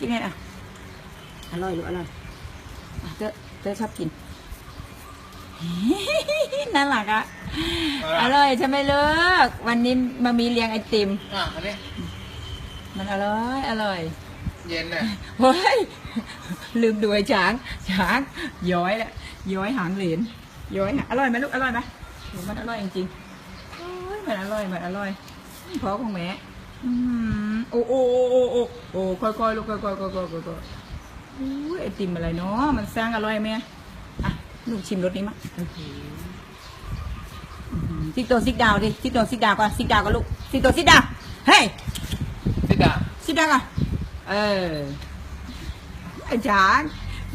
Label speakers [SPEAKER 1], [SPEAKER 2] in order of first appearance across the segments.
[SPEAKER 1] กินไงอะ อร่อยลูกอร่อยอะเต้อเต้อชอบกิน น่ารักอะ อร่อยใช่ไหมเลิก วันนี้มามีเลี้ยงไอติม
[SPEAKER 2] อะอันนี้
[SPEAKER 1] มันอร่อย อร่อย
[SPEAKER 2] เย็นเนี่ย
[SPEAKER 1] เฮ้ย ลืมดูไอ้ช้างช้างย้อยแหละย้อยหางเหรนย้อยหางอร่อยไหมลูกอร่อยไหมโหมันอร่อยจริงๆโอ้ยมันอร่อยมันอร่อยพอของแม่อืม โอ้โอ้โอ้โอ้โอ้ค่อยๆลูกค่อยๆค่อยๆค่อยๆค่อยๆค่อยๆอุ้ยไอติมอะไรเนาะมันสร้างอร่อยไหมอะลูกชิมรสนี้มั้งอื้อหืออื้อหือซิกโตซิกดาวดิซิกโตซิกดาวก่อนซิกดาวก่อนลูกซิกโตซิกดาวเฮ้ย
[SPEAKER 2] สิดา
[SPEAKER 1] ซิดาก่อนเออไอ้ช้าง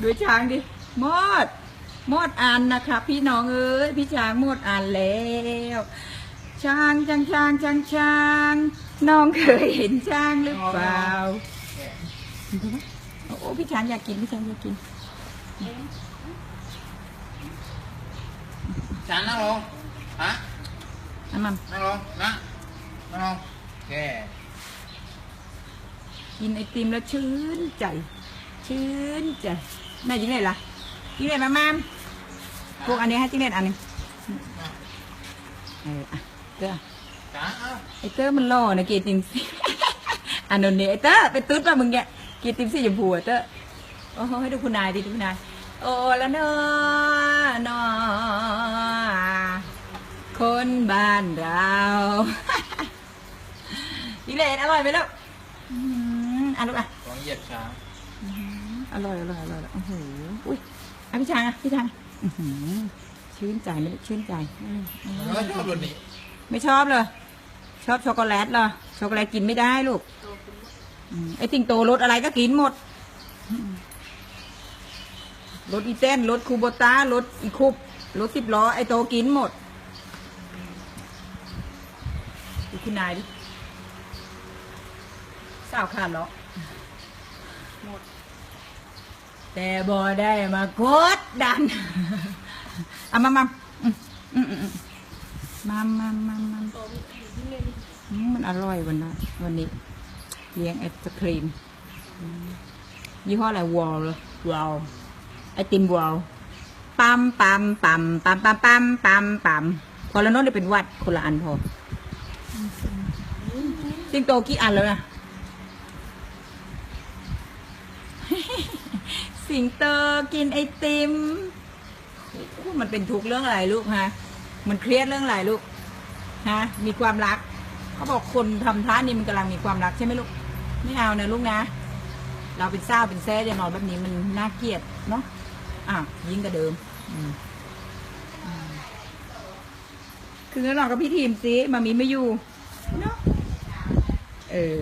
[SPEAKER 1] ดูช้างดิหมดหมดอันนะครับพี่น้องเอ้ยพี่ช้างหมดอันแล้ว ช้างช้างช้างช้างช้างน้องเคยเห็นช้างหรือเปล่าโอ้พี่ช้างอยากกินพี่ช้างอยากกิน
[SPEAKER 2] จานนั่งลงฮะ
[SPEAKER 1] อันมัน
[SPEAKER 2] นั่งลงนะนั่งลงโอเค
[SPEAKER 1] กินไอติมแล้วชื่นใจชื่นใจแม่จิ้งเล็ดล่ะจิ้งเล็ดมามามพวกอันนี้ให้จิ้งเล็ดอันหนึงเอออะ เด้อ
[SPEAKER 2] จานเอา
[SPEAKER 1] ไอเตอร์มันหล่อนะเกติมซี่อันนนนี่ไอเตอร์ไปตุ๊ดป่ะมึงเนี่ยเกติมซี่ชมพูอะเตอร์โอ้โหให้ดูคุณนายดิดูคุณนายโอ้ละเนอนอคนบ้านเราดิเลนอร่อยไหมลูกอืมอะลูกอะ
[SPEAKER 2] ลองเหยียบช้าง
[SPEAKER 1] อร่อยอร่อยอร่อยโอ้โหอุ้ยอะพี่ชางอะพี่ชางอื้อหือชื่นใจไหมลูกชื่นใจอืมอืม
[SPEAKER 2] เฮ้ยชอบรุ่นนี้
[SPEAKER 1] ไม่ชอบเลย ชอบช็อกโกแลตเหรอ ช็อกโกแลตกินไม่ได้ลูกอืมไอ้ติงโตรสอะไรก็กินหมดรถอีเต้นรถคูโบต้ารถอีคุบรถสิบล้อ ไอ้โตกินหมดดูคุณนายดิสาวขาดเหรอหมด แต่บอได้มากดดัน เอามามาอืมอืมอืม มามามามามันอร่อยวันนะวันนี้เลี้ยงไอศครีมยี่ห้ออะไรวอลวอลไอติมวอลปั๊มปั๊มปั๊มปั๊มปั๊มปั๊มปั๊มปั๊มพอแล้วโน้ตได้เป็นวัดคนละอันพอสิงโตกี่อันแล้วนะสิงโตกินไอติมมันเป็นทุกเรื่องอะไรลูกฮะ มันเครียดเรื่องอะไรลูกฮะมีความรักเขาบอกคนทำท่านี่มันกำลังมีความรักใช่ไหมลูก ไม่เอานะลูกนะ เราเป็นเศร้าเป็นแซ่จะนอนแบบนี้มันน่าเกลียดเนาะอะยิ่งกว่าเดิมคืองั้นอนกับพี่ทีมสิมามีไม่อยู่เนาะเออ